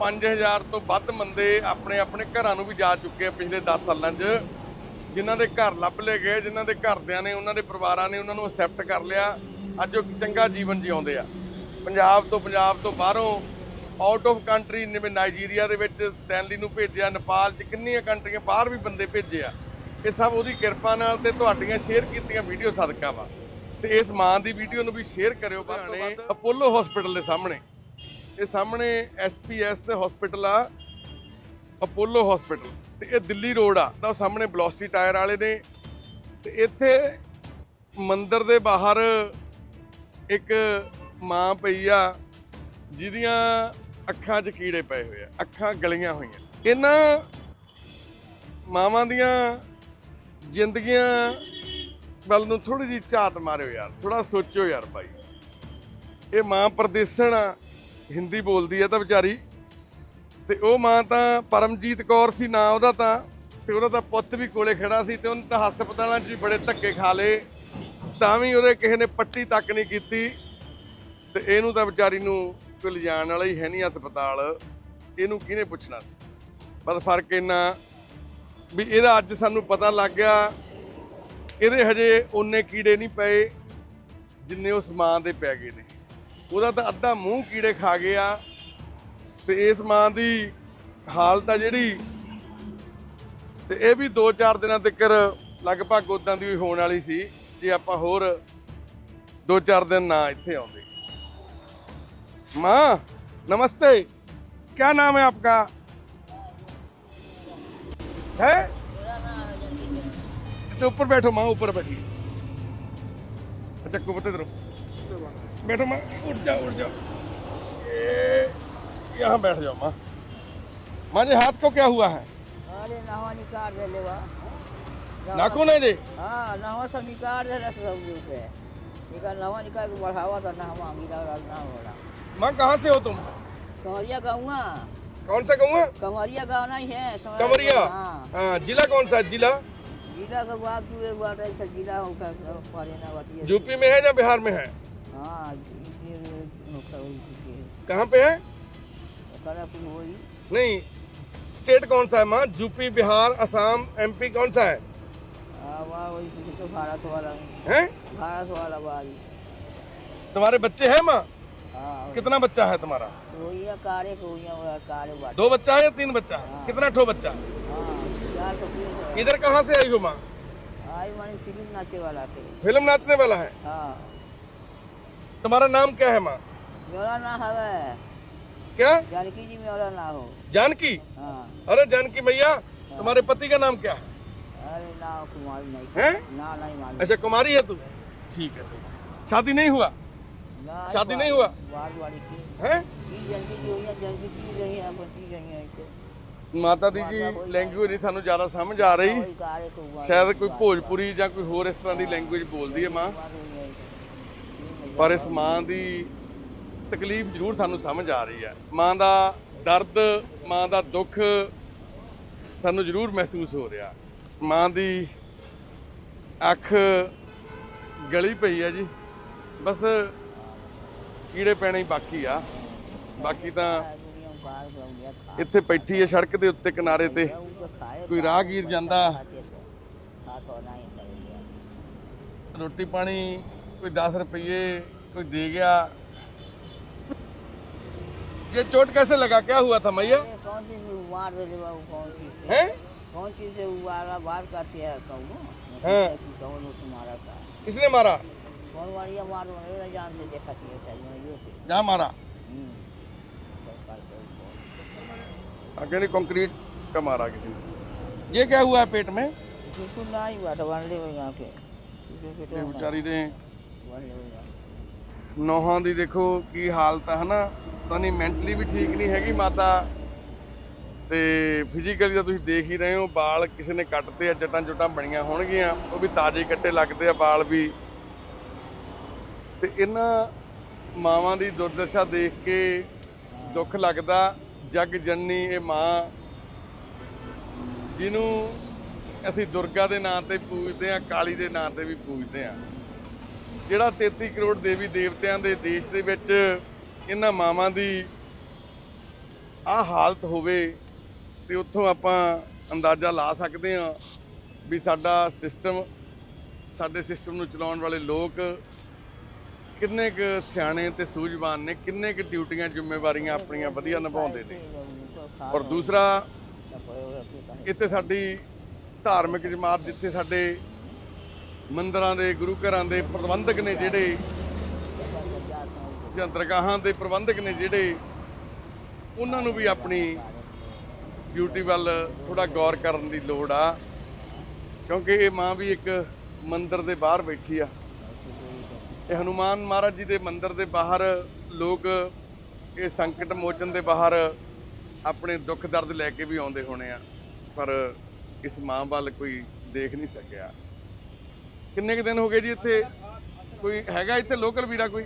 5000 ਤੋਂ ਵੱਧ ਬੰਦੇ ਆਪਣੇ ਆਪਣੇ ਘਰਾਂ ਨੂੰ ਵੀ ਜਾ ਚੁੱਕੇ ਆ ਪਿਛਲੇ 10 ਸਾਲਾਂ 'ਚ। ਜਿਨ੍ਹਾਂ ਦੇ ਘਰ ਲੱਭ ਲਏ ਗਏ ਜਿਨ੍ਹਾਂ ਦੇ ਘਰਦਿਆਂ ਨੇ ਉਹਨਾਂ ਦੇ ਪਰਿਵਾਰਾਂ ਨੇ ਉਹਨਾਂ ਨੂੰ ਅਸੈਪਟ ਕਰ ਲਿਆ। ਅੱਜ ਉਹ ਚੰਗਾ ਜੀਵਨ ਜਿਉਂਦੇ ਆ। ਪੰਜਾਬ ਤੋਂ ਪੰਜਾਬ ਤੋਂ ਬਾਹਰੋਂ ਆਊਟ ਆਫ ਕੰਟਰੀ ਜਿਵੇਂ ਨਾਈਜੀਰੀਆ ਦੇ ਵਿੱਚ ਸਟੈਨਲੀ ਨੂੰ ਭੇਜਿਆ ਨੇਪਾਲ 'ਚ ਕਿੰਨੀਆਂ ਕੰਟਰੀਆਂ ਬਾਹਰ ਵੀ ਬੰਦੇ ਭੇਜੇ ਆ। ਇਹ ਸਭ ਉਹਦੀ ਕਿਰਪਾ ਨਾਲ ਤੇ ਤੁਹਾਡੀਆਂ ਸ਼ੇਅਰ ਕੀਤੀਆਂ ਵੀਡੀਓ ਸਦਕਾ ਵਾ। ਤੇ ਇਸ ਮਾਂ ਦੀ ਵੀਡੀਓ ਨੂੰ ਵੀ ਸ਼ੇਅਰ ਕਰਿਓ। ਬਾਣੇ ਅਪੋਲੋ ਹਸਪੀਟਲ ਦੇ ਸਾਹਮਣੇ। ਇਹ ਸਾਹਮਣੇ ਐਸਪੀਐਸ ਹਸਪੀਟਲ ਆ ਅਪੋਲੋ ਹਸਪੀਟਲ ਤੇ ਇਹ ਦਿੱਲੀ ਰੋਡ ਆ, ਤਾਂ ਉਹ ਸਾਹਮਣੇ ਬਲੌਸਟੀ ਟਾਇਰ ਵਾਲੇ ਨੇ। ਤੇ ਇੱਥੇ ਮੰਦਿਰ ਦੇ ਬਾਹਰ ਇੱਕ ਮਾਂ ਪਈ ਆ, ਜਿਹਦੀਆਂ ਅੱਖਾਂ 'ਚ ਕੀੜੇ ਪਏ ਹੋਏ ਆ, ਅੱਖਾਂ ਗਲੀਆਂ ਹੋਈਆਂ। ਇਹਨਾਂ ਮਾਵਾਂ ਦੀਆਂ ਜ਼ਿੰਦਗੀਆਂ ਵੱਲ ਨੂੰ ਥੋੜੀ ਜਿਹੀ ਝਾਤ ਮਾਰਿਓ ਯਾਰ ਥੋੜਾ ਸੋਚਿਓ ਯਾਰ ਭਾਈ। ਇਹ ਮਾਂ ਪਰਦੇਸਣ ਆ ਹਿੰਦੀ ਬੋਲਦੀ ਹੈ ਤਾਂ ਵਿਚਾਰੀ। ਤੇ ਉਹ ਮਾਂ ਤਾਂ ਪਰਮਜੀਤ ਕੌਰ ਸੀ, ਨਾਂ ਉਹਦਾ ਤਾਂ। ਤੇ ਉਹਦਾ ਤਾਂ ਪੁੱਤ ਵੀ ਕੋਲੇ ਖੜਾ ਸੀ ਤੇ ਉਹਨੇ ਤਾਂ ਹਸਪਤਾਲਾਂ 'ਚ ਵੀ ਬੜੇ ਧੱਕੇ ਖਾ ਲਏ। ਤਾਂ ਵੀ ਉਹਦੇ ਕਿਸੇ ਨੇ ਪੱਟੀ ਤੱਕ ਨਹੀਂ ਕੀਤੀ। ਤੇ ਇਹਨੂੰ ਤਾਂ ਵਿਚਾਰੀ ਨੂੰ ਕੋਈ ਲਿਜਾਣ ਵਾਲਾ ਹੀ ਹੈ ਨਹੀਂ ਹਸਪਤਾਲ। ਇਹਨੂੰ ਕਿਹਨੇ ਪੁੱਛਣਾ? ਪਰ ਫ਼ਰਕ ਇੰਨਾ ਵੀ ਇਹਦਾ ਅੱਜ ਸਾਨੂੰ ਪਤਾ ਲੱਗ ਗਿਆ। ਇਹਦੇ ਹਜੇ ਉਹਨੇ ਕੀੜੇ ਨਹੀਂ ਪਏ ਜਿੰਨੇ ਉਸ ਮਾਂ ਦੇ ਪੈ ਗਏ ਨੇ। ਉਹਦਾ ਤਾਂ ਅੱਧਾ ਮੂੰਹ ਕੀੜੇ ਖਾ ਗਏ ਆ ਤੇ ਇਸ ਮਾਂ ਦੀ ਹਾਲਤ ਆ ਜਿਹੜੀ ਤੇ ਇਹ ਵੀ 2-4 ਦਿਨਾਂ ਤੱਕ ਲਗਭਗ ਉਦਾਂ ਦੀ ਹੀ ਹੋਣ ਵਾਲੀ ਸੀ ਜੇ ਆਪਾਂ ਹੋਰ 2-4 ਦਿਨ ਨਾ ਇੱਥੇ ਆਉਂਦੇ ਮਾਂ ਨਮਸਤੇ क्या नाम है आपका है तो ऊपर बैठो माँ ऊपर बैठिए अच्छा कुबते इधर बैठो माँ उठ जाओ उठ जाओ। यहाँ बैठ जाओ माँ। माँ जी हाथ को क्या हुआ है? अरे नहवा लेवा। नाखून है जी हाँ नहवा सब निकाल दे रस सब जो पे। निकाल नहवा निकाल के बढ़ावा तो नहवा ना रहा माँ कहाँ से हो तुम? कमरिया गाँव कौन सा गाँव है कमरिया गाँव नहीं है कमरिया हाँ। हाँ जिला कौन सा जिला? जिला का बात पूरे बात जिला होगा पड़े ना बात यूपी में है या बिहार में है? हाँ कहाँ पे है? नहीं स्टेट कौन सा है माँ? यूपी बिहार असम एमपी कौन सा है? हाँ वही तो भारत वाला हैं? भारत वाला तुम्हारे बच्चे हैं माँ? हाँ कितना बच्चा है तुम्हारा? कारे कारे दो बच्चा है या तीन बच्चा है? कितना ठो बच्चा हाँ? तो है। इधर कहाँ से आई हो माँ? आई फ़िल्म नाचने वाला फ़िल्म नाचने वाला है? हाँ। तुम्हारा नाम क्या है माँ मेरा ना हवे क्या जानकी जी मेरा ना हो जानकी हाँ अरे जानकी मैया तुम्हारे पति का नाम क्या है अरे ना कुमारी नहीं हैं ना नहीं मालूम अच्छा कुमारी है तू ठीक है ठीक है शादी नहीं हुआ ना शादी नहीं हुआ? बार बारी की है की जानकी जी हुई है जानकी जी रही है बची रही है ऐसे ਮਾਤਾ ਦੀ ਜੀ ਲੈਂਗੁਏਜ ਨਹੀਂ ਸਾਨੂੰ ਜ਼ਿਆਦਾ ਸਮਝ ਆ ਰਹੀ वही कारे को हुआ ਸ਼ਾਇਦ ਕੋਈ ਭੋਜਪੁਰੀ ਜਾਂ ਕੋਈ ਹੋਰ ਇਸ ਤਰ੍ਹਾਂ ਦੀ ਲੈਂਗੁਏਜ ਬੋਲਦੀ ਹੈ ਮਾਂ ਪਰ ਇਸ ਮਾਂ ਦੀ ਤਕਲੀਫ ਜ਼ਰੂਰ ਸਾਨੂੰ ਸਮਝ ਆ ਰਹੀ ਹੈ। ਮਾਂ ਦਾ ਦਰਦ, ਮਾਂ ਦਾ ਦੁੱਖ ਸਾਨੂੰ ਜ਼ਰੂਰ ਮਹਿਸੂਸ ਹੋ ਰਿਹਾ। ਮਾਂ ਦੀ ਅੱਖ ਗਲੀ ਪਈ ਹੈ ਜੀ। ਬਸ ਕੀੜੇ ਪੈਣੇ ਹੀ ਬਾਕੀ ਆ। ਬਾਕੀ ਤਾਂ ਇੱਥੇ ਬੈਠੀ ਹੈ ਸੜਕ ਦੇ ਉੱਤੇ ਕਿਨਾਰੇ ਤੇ। ਕੋਈ ਰਾਹਗੀਰ ਜਾਂਦਾ। ਰੋਟੀ ਪਾਣੀ ਕੋਈ 10 ਰੁਪਏ कोई दे गया ये चोट कैसे लगा क्या हुआ था मैया अरे कौन चीज से मार दे बाबू कौन चीज से हैं कौन चीज से उबारा बाहर करते हैं कहूँ हाँ। कौन उसको मारा था किसने मारा कौन मारिया मार दो नहीं जानते देखा थी ऐसा ही ये थे जहाँ मारा हम्म। सरकार को ऊपर। आगे नहीं कंक्रीट का मारा किसी ने ये क्या हुआ है पेट में बिल्कुल नहीं हुआ था वन ले यहाँ के किसी के ये तो बेचारी ने वन ले यहाँ ਨੌਹਾਂ ਦੀ ਦੇਖੋ ਕੀ ਹਾਲਤ ਹੈ ਹਨਾ? ਤਾਂ ਨਹੀਂ ਮੈਂਟਲੀ ਵੀ ਠੀਕ ਨਹੀਂ ਹੈਗੀ ਮਾਤਾ। ਤੇ ਫਿਜ਼ੀਕਲੀ ਤਾਂ ਤੁਸੀਂ ਦੇਖ ਹੀ ਰਹੇ ਹੋ ਵਾਲ ਕਿਸੇ ਨੇ ਕੱਟਦੇ ਆ, ਜਟਾਂ ਜੁਟਾਂ ਬਣੀਆਂ ਹੋਣਗੀਆਂ। ਉਹ ਵੀ ਤਾਜ਼ੇ ਕੱਟੇ ਲੱਗਦੇ ਆ ਵਾਲ ਵੀ। ਤੇ ਇਹਨਾਂ ਮਾਵਾਂ ਦੀ ਦੁਰਦਸ਼ਾ ਦੇਖ ਕੇ ਦੁੱਖ ਲੱਗਦਾ, ਜਗ ਜਨਨੀ ਇਹ ਮਾਂ, ਜਿਹਨੂੰ ਅਸੀਂ ਦੁਰਗਾ ਦੇ ਨਾਂ ਤੇ ਪੂਜਦੇ ਆ ਕਾਲੀ ਦੇ ਨਾਂ ਤੇ ਵੀ ਪੂਜਦੇ ਆ ਜਿਹੜਾ 33 ਕਰੋੜ ਦੇਵੀ ਦੇਵਤਿਆਂ ਦੇ ਦੇਸ਼ ਦੇ ਵਿੱਚ ਇਹਨਾਂ ਮਾਵਾਂ ਦੀ ਆ ਹਾਲਤ ਹੋਵੇ ਤੇ ਉੱਥੋਂ ਆਪਾਂ ਅੰਦਾਜ਼ਾ ਲਾ ਸਕਦੇ ਹਾਂ ਵੀ ਸਾਡਾ ਸਿਸਟਮ, ਸਾਡੇ ਸਿਸਟਮ ਨੂੰ ਚਲਾਉਣ ਵਾਲੇ ਲੋਕ ਕਿੰਨੇ ਕੁ ਸਿਆਣੇ ਤੇ ਸੂਝਵਾਨ ਨੇ, ਕਿੰਨੇ ਕੁ ਡਿਊਟੀਆਂ, ਜ਼ਿੰਮੇਵਾਰੀਆਂ ਆਪਣੀਆਂ ਵਧੀਆ ਨਿਭਾਉਂਦੇ ਨੇ। ਔਰ ਦੂਸਰਾ, ਇੱਥੇ ਸਾਡੀ ਧਾਰਮਿਕ ਜਮਾਤ ਜਿੱਥੇ ਸਾਡੇ ਮੰਦਰਾਂ ਦੇ, ਗੁਰੂ ਘਰਾਂ ਦੇ ਪ੍ਰਬੰਧਕ ਨੇ ਜਿਹੜੇ ਜਾਂ ਦਰਗਾਹਾਂ ਦੇ ਪ੍ਰਬੰਧਕ ਨੇ ਜਿਹੜੇ, ਉਹਨਾਂ ਨੂੰ ਵੀ ਆਪਣੀ ਡਿਊਟੀ ਵੱਲ ਥੋੜਾ ਗੌਰ ਕਰਨ ਦੀ ਲੋੜ ਆ। ਕਿਉਂਕਿ ਇਹ ਮਾਂ ਵੀ ਇੱਕ ਮੰਦਿਰ ਦੇ ਬਾਹਰ ਬੈਠੀ ਆ। ਇਹ ਹਨੂਮਾਨ ਮਹਾਰਾਜ ਜੀ ਦੇ ਮੰਦਿਰ ਦੇ ਬਾਹਰ ਲੋਕ ਇਹ ਸੰਕਟ ਮੋਚਨ ਦੇ ਬਾਹਰ ਆਪਣੇ ਦੁੱਖ ਦਰਦ ਲੈ ਕੇ ਵੀ ਆਉਂਦੇ ਹੋਣੇ ਆ। ਪਰ ਇਸ ਮਾਂ ਵੱਲ ਕੋਈ ਦੇਖ ਨਹੀਂ ਸਕਿਆ। ਕਿੰਨੇ ਕੁ ਦਿਨ ਹੋ ਗਏ ਜੀ ਇੱਥੇ ਕੋਈ ਹੈਗਾ ਇੱਥੇ ਲੋਕਲ ਵੀਰਾ ਕੋਈ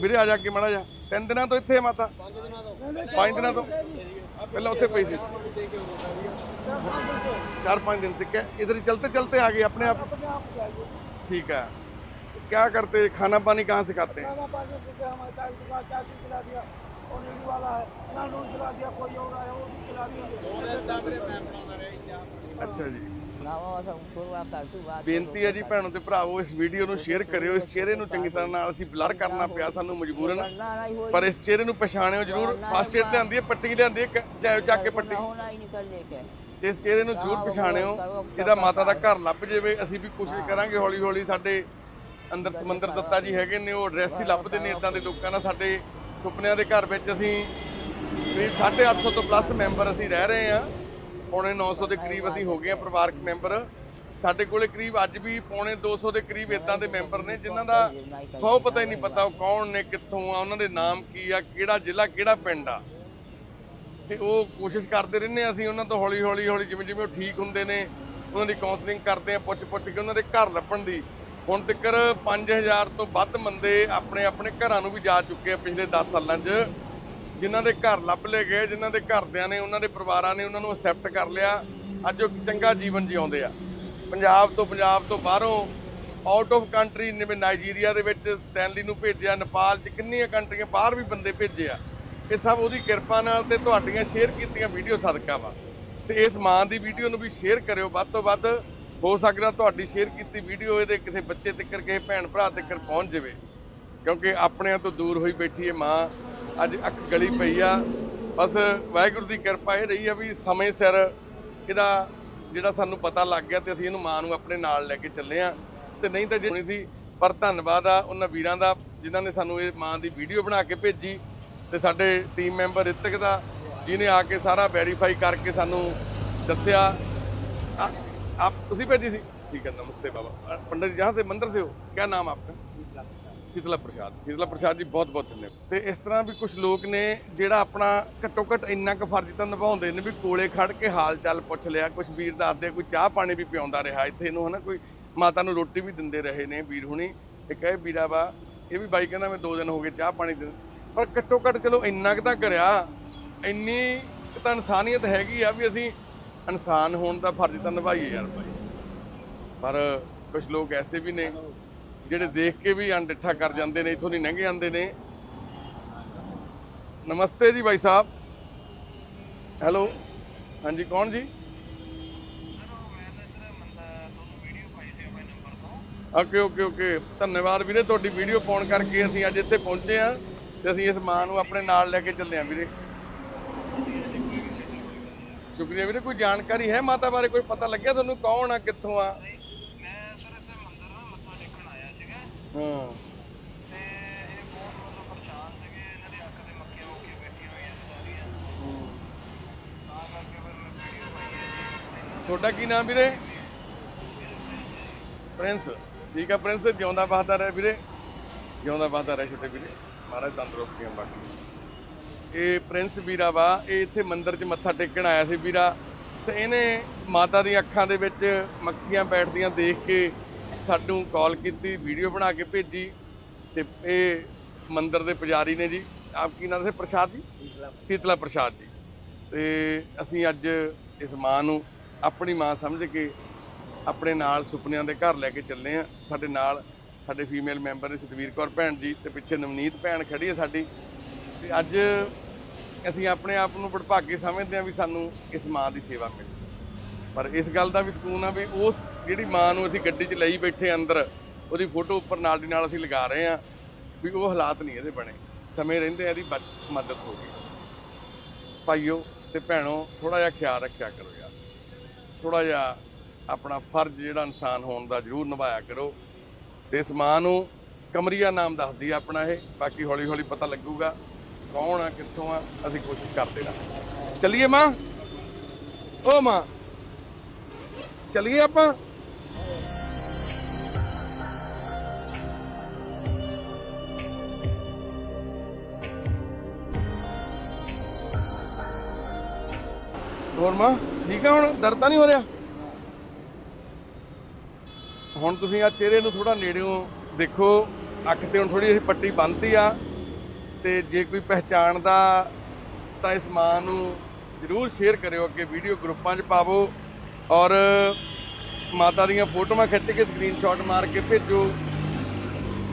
ਵੀਰੇ ਆ ਜਾ ਕੇ ਮੜਾ ਜਾ ਤਿੰਨ ਦਿਨਾਂ ਤੋਂ ਇੱਥੇ ਹੈ ਮਾਤਾ ਪੰਜ ਦਿਨਾਂ ਤੋਂ ਪਹਿਲਾਂ ਉੱਥੇ ਪਈ ਸੀ चार पाँच दिन से क्या इधर ही चलते चलते आ गए अपने आप ठीक है क्या करते खाना पानी कहाँ से खाते हैं खाना पानी ਬੇਨਤੀ ਹੈ ਜੀ ਭੈਣੋ ਤੇ ਭਰਾਵੋ ਇਸ ਵੀਡੀਓ ਨੂੰ ਸ਼ੇਅਰ ਕਰਿਓ ਇਸ ਚਿਹਰੇ ਨੂੰ ਚੰਗੀ ਤਰ੍ਹਾਂ ਨਾਲ ਅਸੀਂ ਬਲਰ ਕਰਨਾ ਪਿਆ ਸਾਨੂੰ ਮਜਬੂਰਨ। ਪਰ ਇਸ ਚਿਹਰੇ ਨੂੰ ਪਛਾਣਿਓ ਜ਼ਰੂਰ ਫਸਟ ਏਡ ਲਿਆਂਦੀ ਹੈ ਪੱਟੀ ਲਿਆਂਦੀ ਹੈ ਜਾਇਓ ਚੱਕ ਕੇ ਪੱਟੀ। ਇਸ ਚਿਹਰੇ ਨੂੰ ਜ਼ਰੂਰ ਪਛਾਣਿਓ ਇਹਦਾ ਮਾਤਾ ਦਾ ਘਰ। ਲੱਭ ਜਾਵੇ ਅਸੀਂ ਵੀ ਕੋਸ਼ਿਸ਼ ਕਰਾਂਗੇ ਹੌਲੀ ਹੌਲੀ ਸਾਡੇ ਅੰਦਰ ਸਮੁੰਦਰ ਦੱਤਾ ਜੀ ਹੈਗੇ ਨੇ ਉਹ ਐਡਰੈਸ ਹੀ ਲੱਭਦੇ ਨੇ ਇਦਾਂ ਦੇ ਲੋਕਾਂ ਨਾਲ। ਸਾਡੇ ਸੁਪਨਿਆਂ ਦੇ ਘਰ ਵਿੱਚ ਅਸੀਂ 850 ਤੋਂ ਪਲੱਸ ਮੈਂਬਰ ਅਸੀਂ ਰਹਿ ਰਹੇ ਆ ਪੌਣੇ 900 ਦੇ ਕਰੀਬ ਅਸੀਂ ਹੋ ਗਏ ਹਾਂ ਪਰਿਵਾਰਕ ਮੈਂਬਰ। ਸਾਡੇ ਕੋਲੇ ਕਰੀਬ ਅੱਜ ਵੀ ਪੌਣੇ 200 ਦੇ ਕਰੀਬ ਇਦਾਂ ਦੇ ਮੈਂਬਰ ਨੇ, ਜਿਨ੍ਹਾਂ ਦਾ ਸੌ ਪਤਾ ਹੀ ਨਹੀਂ ਪਤਾ ਉਹ ਕੌਣ ਨੇ, ਕਿੱਥੋਂ ਆ, ਉਹਨਾਂ ਦੇ ਨਾਮ ਕੀ ਆ, ਕਿਹੜਾ ਜ਼ਿਲ੍ਹਾ, ਕਿਹੜਾ ਪਿੰਡ ਆ। ਤੇ ਉਹ ਕੋਸ਼ਿਸ਼ ਕਰਦੇ ਰਹਿੰਦੇ ਹਾਂ ਅਸੀਂ ਉਹਨਾਂ ਤੋਂ ਹੌਲੀ ਹੌਲੀ ਹੌਲੀ ਜਿਵੇਂ ਜਿਵੇਂ ਉਹ ਠੀਕ ਹੁੰਦੇ ਨੇ, ਉਹਨਾਂ ਦੀ ਕਾਉਂਸਲਿੰਗ ਕਰਦੇ ਆ ਪੁੱਛ ਪੁੱਛ ਕੇ ਉਹਨਾਂ ਦੇ ਘਰ ਲੱਭਣ ਦੀ। ਹੁਣ ਤੱਕ 5000 ਤੋਂ ਵੱਧ ਬੰਦੇ ਆਪਣੇ ਆਪਣੇ ਘਰਾਂ ਨੂੰ ਵੀ ਜਾ ਚੁੱਕੇ ਆ ਪਿਛਲੇ 10 ਸਾਲਾਂ 'ਚ। ਜਿਨ੍ਹਾਂ ਦੇ ਘਰ ਲੱਭ ਲਏ ਗਏ, ਜਿਨ੍ਹਾਂ ਦੇ ਘਰਦਿਆਂ ਨੇ, ਉਹਨਾਂ ਦੇ ਪਰਿਵਾਰਾਂ ਨੇ ਉਹਨਾਂ ਨੂੰ ਅਕਸੈਪਟ ਕਰ ਲਿਆ। ਅੱਜ ਉਹ ਚੰਗਾ ਜੀਵਨ ਜਿਉਂਦੇ ਆ। ਪੰਜਾਬ ਤੋਂ ਪੰਜਾਬ ਤੋਂ ਬਾਹਰੋਂ ਆਊਟ ਆਫ ਕੰਟਰੀ ਜਿਵੇਂ ਨਾਈਜੀਰੀਆ ਦੇ ਵਿੱਚ ਸਟੈਨਲੀ ਨੂੰ ਭੇਜਿਆ ਨੇਪਾਲ 'ਚ ਕਿੰਨੀਆਂ ਕੰਟਰੀਆਂ ਬਾਹਰ ਵੀ ਬੰਦੇ ਭੇਜੇ ਆ। ਇਹ ਸਭ ਉਹਦੀ ਕਿਰਪਾ ਨਾਲ ਤੇ ਤੁਹਾਡੀਆਂ ਸ਼ੇਅਰ ਕੀਤੀਆਂ ਵੀਡੀਓ ਸਦਕਾ ਵਾ। ਤੇ ਇਸ ਮਾਂ ਦੀ ਵੀਡੀਓ ਨੂੰ ਵੀ ਸ਼ੇਅਰ ਕਰਿਓ। ਵੱਧ ਤੋਂ ਵੱਧ ਹੋ ਸਕਦਾ ਤੁਹਾਡੀ ਸ਼ੇਅਰ ਕੀਤੀ ਵੀਡੀਓ ਇਹਦੇ ਕਿਸੇ ਬੱਚੇ ਤੱਕ, ਕਿਸੇ ਭੈਣ ਭਰਾ ਤੱਕ ਪਹੁੰਚ ਜਾਵੇ। ਕਿਉਂਕਿ ਆਪਣਿਆਂ ਤੋਂ ਦੂਰ ਹੋਈ ਬੈਠੀ ਇਹ ਮਾਂ। ਅੱਜ ਇੱਕ ਗਲੀ ਪਈ ਆ। ਬਸ ਵਾਹਿਗੁਰੂ ਦੀ ਕਿਰਪਾ ਇਹ ਰਹੀ ਆ ਵੀ ਸਮੇਂ ਸਿਰ ਇਹਦਾ ਜਿਹੜਾ ਸਾਨੂੰ ਪਤਾ ਲੱਗ ਗਿਆ ਤੇ ਅਸੀਂ ਇਹਨੂੰ ਮਾਂ ਨੂੰ ਆਪਣੇ ਨਾਲ ਲੈ ਕੇ ਚੱਲੇ ਆ। ਤੇ ਨਹੀਂ ਤਾਂ ਜਿਹੜੀ ਸੀ, ਪਰ ਧੰਨਵਾਦ ਆ ਉਹਨਾਂ ਵੀਰਾਂ ਦਾ ਜਿਨ੍ਹਾਂ ਨੇ ਸਾਨੂੰ ਇਹ ਮਾਂ ਦੀ ਵੀਡੀਓ ਬਣਾ ਕੇ ਭੇਜੀ ਤੇ ਸਾਡੇ ਟੀਮ ਮੈਂਬਰ ਰਿਤਕ ਦਾ, ਜਿਹਨੇ ਆ ਕੇ ਸਾਰਾ ਵੈਰੀਫਾਈ ਕਰਕੇ ਸਾਨੂੰ ਦੱਸਿਆ। ਆਪ ਤੁਸੀਂ ਭੇਜੀ ਸੀ? ਠੀਕ ਹੈ ਨਮਸਤੇ ਬਾਬਾ। ਪੰਡਤ ਜੀ, ਜਹਾਂ ਸੇ ਮੰਦਰ ਸੇ ਹੋ? ਕੀ ਨਾਮ ਆਪਕਾ? ਸ਼ੀਤਲਾ ਪ੍ਰਸ਼ਾਦ। ਸ਼ੀਤਲਾ ਪ੍ਰਸ਼ਾਦ ਜੀ ਬਹੁਤ ਬਹੁਤ ਧੰਨਵਾਦ। ਤੇ ਇਸ ਤਰ੍ਹਾਂ ਵੀ ਕੁਝ ਲੋਕ ਨੇ ਜਿਹੜਾ ਆਪਣਾ ਘੱਟੋ ਘੱਟ ਇੰਨਾ ਕੁ ਫਰਜ਼ ਤਾਂ ਨਿਭਾਉਂਦੇ ਨੇ ਵੀ ਕੋਲੇ ਖੜ ਕੇ ਹਾਲ ਚਾਲ ਪੁੱਛ ਲਿਆ ਕੁਝ ਵੀਰ ਦੱਸਦੇ ਆ, ਕੋਈ ਚਾਹ ਪਾਣੀ ਵੀ ਪਿਆਉਂਦਾ ਰਿਹਾ ਇੱਥੇ ਇਹਨੂੰ ਹਨਾ ਕੋਈ ਮਾਤਾ ਨੂੰ ਰੋਟੀ ਵੀ ਦਿੰਦੇ ਰਹੇ ਨੇ ਵੀਰ ਹੁਣੀ ਇੱਕ ਇਹ ਵੀਰਾ ਵਾ ਇਹ ਵੀ ਬਾਈ ਕਹਿੰਦਾ ਮੈਂ ਦੋ ਦਿਨ ਹੋ ਗਏ ਚਾਹ ਪਾਣੀ ਦੇ ਪਰ ਘੱਟੋ ਘੱਟ ਚਲੋ ਇੰਨਾ ਕੁ ਤਾਂ ਕਰਿਆ ਇੰਨੀ ਕੁ ਤਾਂ ਇਨਸਾਨੀਅਤ ਹੈਗੀ ਆ ਵੀ ਅਸੀਂ ਇਨਸਾਨ ਹੋਣ ਦਾ ਫਰਜ਼ ਤਾਂ ਨਿਭਾਈਏ ਯਾਰ ਭਾਈ ਪਰ ਕੁਝ ਲੋਕ ਐਸੇ ਵੀ ਨੇ ਜਿਹੜੇ ਦੇਖ ਕੇ ਵੀ ਅਣਡਿੱਠਾ ਕਰ ਜਾਂਦੇ ਨੇ, ਇਥੋਂ ਦੀ ਲੰਘ ਜਾਂਦੇ ਨੇ। ਨਮਸਤੇ ਜੀ ਭਾਈ ਸਾਹਿਬ। ਹੈਲੋ। ਹਾਂਜੀ, ਕੌਣ ਜੀ? ਓਕੇ ਓਕੇ ਓਕੇ ਧੰਨਵਾਦ ਵੀਰੇ, ਤੁਹਾਡੀ ਵੀਡੀਓ ਪਾਉਣ ਕਰਕੇ ਅਸੀਂ ਅੱਜ ਇੱਥੇ ਪਹੁੰਚੇ ਆ ਤੇ ਅਸੀਂ ਇਸ ਮਾਂ ਨੂੰ ਆਪਣੇ ਨਾਲ ਲੈ ਕੇ ਚੱਲੇ ਆ ਵੀਰੇ। ਸ਼ੁਕਰੀਆ ਵੀਰੇ, ਕੋਈ ਜਾਣਕਾਰੀ ਹੈ ਮਾਤਾ ਬਾਰੇ, ਕੋਈ ਪਤਾ ਲੱਗਿਆ ਤੁਹਾਨੂੰ ਕੌਣ ਆ, ਕਿੱਥੋਂ ਆ ਮੈਂ ਸਰ ਇੱਥੇ ਮੰਦਿਰ ਨਾ ਮੱਥਾ ਟੇਕਣ ਆਇਆ ਸੀਗਾ ਹਾਂ। ਤੇ ਇਹ ਬਹੁਤ ਮਤਲਬ ਪਰੇਸ਼ਾਨ ਸੀਗੇ ਇਹਨਾਂ ਦੀ ਅੱਖ ਤੇ ਮੱਖੀਆਂ ਮੁੱਖੀਆਂ ਬੈਠੀਆਂ ਹੋਈਆਂ ਸੀ ਸਾਰੀਆਂ। ਤਾਂ ਕਰਕੇ ਫਿਰ ਮੈਂ ਵੀਡੀਓ ਪਾਈ ਹੈ ਤੁਹਾਡਾ ਕੀ ਨਾਮ ਵੀਰੇ? ਪ੍ਰਿੰਸ। ਠੀਕ ਆ ਪ੍ਰਿੰਸ ਜਿਉਂਦਾ ਬਹਾਦਰ ਹੈ ਵੀਰੇ। ਜਿਉਂਦਾ ਬਹਾਦਰ ਹੈ ਛੋਟੇ ਵੀਰੇ। ਮਹਾਰਾਜ ਤੰਦਰੁਸਤੀਆਂ ਬਾਕੀ। ਇਹ ਪ੍ਰਿੰਸ ਵੀਰਾ ਵਾ ਇਹ ਇੱਥੇ ਮੰਦਿਰ 'ਚ ਮੱਥਾ ਟੇਕਣ ਆਇਆ ਸੀ ਵੀਰਾ। ਤੇ ਇਹਨੇ ਮਾਤਾ ਦੀਆਂ ਅੱਖਾਂ ਦੇ ਵਿੱਚ ਮੱਖੀਆਂ ਬੈਠਦੀਆਂ ਦੇਖ ਕੇ ਸਾਨੂੰ ਕਾਲ ਕੀਤੀ ਵੀਡੀਓ ਬਣਾ ਕੇ ਭੇਜੀ ਤੇ ਇਹ ਮੰਦਿਰ ਦੇ ਪੁਜਾਰੀ ਨੇ ਜੀ। ਆਪ ਕੀ ਨਾਮ ਹੈ ਪ੍ਰਸ਼ਾਦ ਜੀ? ਸੀਤਲਾ ਪ੍ਰਸ਼ਾਦ। ਜੀ। ਤੇ ਅਸੀਂ ਅੱਜ ਇਸ ਮਾਂ ਨੂੰ ਆਪਣੀ ਮਾਂ ਸਮਝ ਕੇ ਆਪਣੇ ਨਾਲ ਸੁਪਨਿਆਂ ਦੇ ਘਰ ਲੈ ਕੇ ਚੱਲੇ ਆ ਸਾਡੇ ਨਾਲ ਸਾਡੇ ਫੀਮੇਲ ਮੈਂਬਰ ਨੇ ਸਤਵੀਰ ਕੌਰ ਭੈਣ ਜੀ ਤੇ ਪਿੱਛੇ ਨਵਨੀਤ ਭੈਣ ਖੜੀ ਹੈ ਸਾਡੀ। ਤੇ ਅੱਜ ਅਸੀਂ ਆਪਣੇ ਆਪ ਨੂੰ ਵਡਭਾਗੇ ਸਮਝਦੇ ਹਾਂ ਵੀ ਸਾਨੂੰ ਇਸ ਮਾਂ ਦੀ ਸੇਵਾ ਮਿਲੀ। ਪਰ ਇਸ ਗੱਲ ਦਾ ਵੀ ਸਕੂਨ ਆ ਵੀ ਉਸ ਜਿਹੜੀ ਮਾਂ ਨੂੰ ਅਸੀਂ ਗੱਡੀ 'ਚ ਲਈ ਬੈਠੇ ਅੰਦਰ, ਉਹਦੀ ਫੋਟੋ ਉੱਪਰ ਨਾਲ ਦੀ ਨਾਲ ਅਸੀਂ ਲਗਾ ਰਹੇ ਹਾਂ ਵੀ ਉਹ ਹਾਲਾਤ ਨਹੀਂ ਇਹਦੇ ਬਣੇ। ਸਮੇਂ ਰਹਿੰਦੇ ਇਹਦੀ ਬਚ- ਮਦਦ ਹੋ ਗਈ। ਭਾਈਓ ਤੇ ਭੈਣੋ ਥੋੜਾ ਜਿਹਾ ਖਿਆਲ ਰੱਖਿਆ ਕਰੋ ਯਾਰ। ਥੋੜਾ ਜਿਹਾ ਆਪਣਾ ਫਰਜ਼ ਜਿਹੜਾ ਇਨਸਾਨ ਹੋਣ ਦਾ ਜ਼ਰੂਰ ਨਿਭਾਇਆ ਕਰੋ। ਤੇ ਇਸ ਮਾਂ ਨੂੰ ਕਮਰੀਆ ਨਾਮ ਦੱਸਦੀ ਆ ਆਪਣਾ ਇਹ, ਬਾਕੀ ਹੌਲੀ ਹੌਲੀ ਪਤਾ ਲੱਗੂਗਾ ਕੌਣ ਆ, ਕਿੱਥੋਂ ਆ, ਅਸੀਂ ਕੋਸ਼ਿਸ਼ ਕਰਦੇ ਰਹਾਂਗੇ। ਚੱਲੀਏ ਮਾਂ? ਓ ਮਾਂ। ਚੱਲੀਏ ਆਪਾਂ? ਹੋਰ ਮਾਂ ਠੀਕ ਆ ਹੁਣ? ਦਰਦ ਤਾਂ ਨਹੀਂ ਹੋ ਰਿਹਾ? ਹੁਣ ਤੁਸੀਂ ਆ ਚਿਹਰੇ ਨੂੰ ਥੋੜਾ ਨੇੜਿਓਂ ਦੇਖੋ। ਅੱਖ ਤੇ ਹੁਣ ਥੋੜੀ ਜਿਹੀ ਪੱਟੀ ਬੰਨਤੀ ਆ। ਤੇ ਜੇ ਕੋਈ ਪਹਿਚਾਣਦਾ ਤਾਂ ਇਸ ਮਾਂ ਨੂੰ ਜਰੂਰ ਸ਼ੇਅਰ ਕਰਿਓ, ਅੱਗੇ ਵੀਡੀਓ ਗਰੁੱਪਾਂ 'ਚ ਪਾਵੋ। ਔਰ ਮਾਤਾ ਦੀਆਂ ਫੋਟੋਆਂ ਖਿੱਚ ਕੇ ਸਕਰੀਨਸ਼ਾਟ ਮਾਰ ਕੇ ਭੇਜੋ,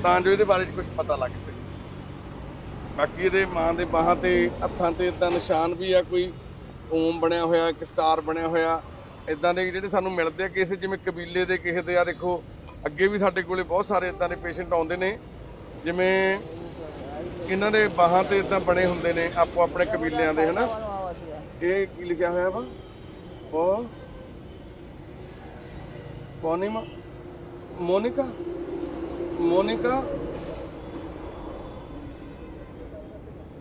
ਤਾਂ ਜੋ ਇਹਦੇ ਬਾਰੇ 'ਚ ਕੁਝ ਪਤਾ ਲੱਗ ਸਕੇ। ਬਾਕੀ ਇਹਦੇ ਮਾਂ ਦੇ ਬਾਹਾਂ ਤੇ, ਹੱਥਾਂ ਤੇ ਇਦਾਂ ਨਿਸ਼ਾਨ ਵੀ ਆ, ਕੋਈ ਓਮ ਬਣਿਆ ਹੋਇਆ, ਇੱਕ ਸਟਾਰ ਬਣਿਆ ਹੋਇਆ। ਇਦਾਂ ਦੇ ਜਿਹੜੇ ਸਾਨੂੰ ਮਿਲਦੇ ਆ ਕਿਸੇ, ਜਿਵੇਂ ਕਬੀਲੇ ਦੇ ਕਿਸੇ ਦੇ ਆ, ਦੇਖੋ, ਅੱਗੇ ਵੀ ਸਾਡੇ ਕੋਲੇ ਬਹੁਤ ਸਾਰੇ ਇਦਾਂ ਦੇ ਪੇਸ਼ੈਂਟ ਆਉਂਦੇ ਨੇ। ਜਿਵੇਂ ਇਹਨਾਂ ਦੇ ਬਾਹਾਂ ਤੇ ਇਦਾਂ ਬਣੇ ਹੁੰਦੇ ਨੇ ਆਪੋ ਆਪਣੇ ਕਬੀਲਿਆਂ ਦੇ, ਹਨਾ? ਬਣਵਾਵਾ ਇਹ ਕੀ ਲਿਖਿਆ ਹੋਇਆ ਵਾ? ਉਹ पौर्णिमा मोनिका? मोनिका?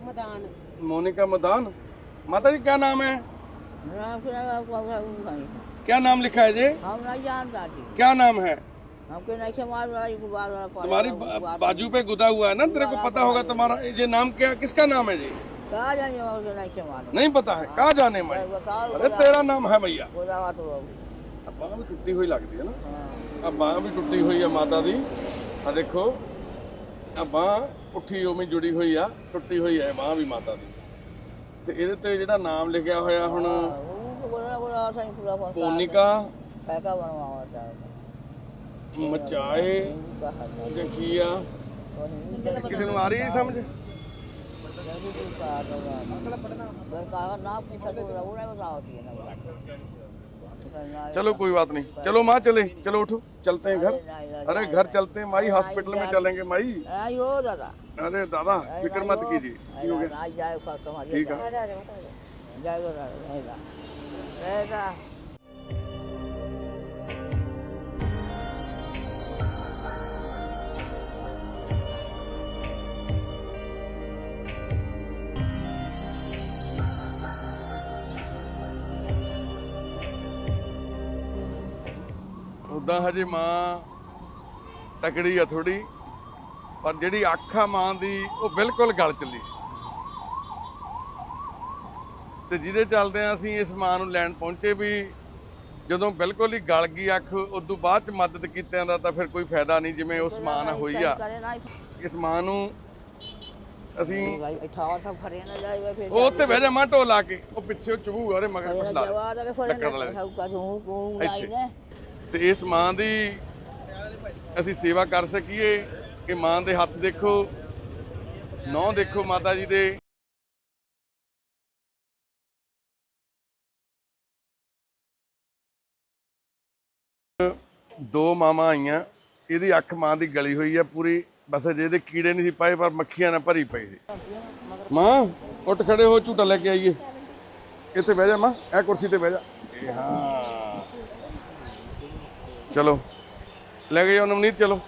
मदान। मोनिका मदान? माता जी क्या नाम है? क्या नाम लिखा है जी? हम क्या नाम है? तुम्हारी बाजू पे गुदा हुआ है ना? तेरे को पता होगा तुम्हारा ये नाम क्या किसका नाम है जी? जाने नहीं पता है। कहा जाने में अरे तेरा नाम है भैया। ਆ ਬਾਂਹ ਵੀ ਟੁੱਟੀ ਹੋਈ ਲੱਗਦੀ ਹੈ ਨਾ। ਆ ਬਾਂਹ ਵੀ ਟੁੱਟੀ ਹੋਈ ਆ ਮਾਤਾ ਦੀ। ਆ ਦੇਖੋ ਆ ਬਾਂਹ ਉੱਠੀ ਉਵੇਂ ਜੁੜੀ ਹੋਈ ਆ ਟੁੱਟੀ ਹੋਈ ਆ ਇਹ ਵੀ ਮਾਤਾ ਦੀ। ਤੇ ਇਹਦੇ ਤੇ ਜਿਹੜਾ ਨਾਮ ਲਿਖਿਆ ਹੋਇਆ ਹੁਣ ਪੋਨਿਕਾ ਕਾਕਾ ਬਣਵਾਵਾ ਚਾਹ ਮਚਾਏ ਜੰਕੀਆ ਕਿਸੇ ਨੂੰ ਆ ਰਹੀ ਸਮਝ? ਮਤਲਬ ਪੜਨਾ ਨਾ ਪੁੱਛਾ ਤੋ ਰਹੁਣਾ ਬਤਾਓ ਸੀ ਨਾ। चलो कोई बात नहीं। चलो माँ चले। चलो उठो। चलते हैं घर। अरे घर चलते हैं। माई हॉस्पिटल में चलेंगे माई। हो दादा। अरे दादा फ़िक्र मत कीजिए। हो ठीक है। ਉਦਾਂ ਹਜੇ ਮਾਂ ਤਕੜੀ ਆ ਥੋੜੀ ਪਰ ਜਿਹੜੀ ਅੱਖ ਆ ਮਾਂ ਦੀ ਉਹ ਬਿਲਕੁਲ ਗਲ ਚੱਲੀ ਸੀ। ਤੇ ਜਿਹਦੇ ਚੱਲਦੇ ਆ ਅਸੀਂ ਇਸ ਮਾਂ ਨੂੰ ਲੈਣ ਪਹੁੰਚੇ ਵੀ ਜਦੋਂ ਬਿਲਕੁਲ ਹੀ ਗਲ ਗਈ ਅੱਖ ਉਸ ਤੋਂ ਬਾਅਦ ਚ ਮਦਦ ਕੀਤਿਆਂ ਦਾ ਤਾਂ ਫਿਰ ਕੋਈ ਫਾਇਦਾ ਨਹੀਂ ਜਿਵੇਂ ਉਸ ਮਾਂ ਨਾਲ ਹੋਈ ਆ। ਇਸ ਮਾਂ ਨੂੰ ਅਸੀਂ ਉਹ ਉੱਤੇ ਬਹਿ ਜਾ ਮਾਂ ਢੋਲਾ ਕੇ ਉਹ ਪਿੱਛੇ ਚੁਹੂਗਾ ਉਹਦੇ ਮਗਰ ਫਸਲਾ। ਲੱਕੜ ਵਾਲੇ। ਤੇ ਇਸ ਮਾਂ ਦੀ ਅਸੀਂ ਸੇਵਾ ਕਰ ਸਕੀਏ ਕਿ ਮਾਂ ਦੇ ਹੱਥ ਦੇਖੋ ਨੌ ਦੇਖੋ ਮਾਤਾ ਜੀ ਦੇ। ਦੋ ਮਾਵਾਂ ਆਈਆਂ, ਇਹਦੀ ਅੱਖ ਮਾਂ ਦੀ ਗਲੀ ਹੋਈ ਆ ਪੂਰੀ। ਬਸ ਅਜੇ ਇਹਦੇ ਕੀੜੇ ਨਹੀਂ ਸੀ ਪਾਏ, ਪਰ ਮੱਖੀਆਂ ਨਾਲ ਭਰੀ ਪਈ ਸੀ। ਮਾਂ, ਉੱਠ ਖੜੇ ਹੋ, ਝੂਟਾ ਲੈ ਕੇ ਆਈਏ। ਇੱਥੇ ਬਹਿ ਜਾ ਮਾਂ, ਇਹ ਕੁਰਸੀ ਤੇ ਬਹਿ ਜਾ। ਹਾਂ। ਚਲੋ। ਲੈ ਗਏ ਉਹ ਨਵਨੀਤ ਚਲੋ।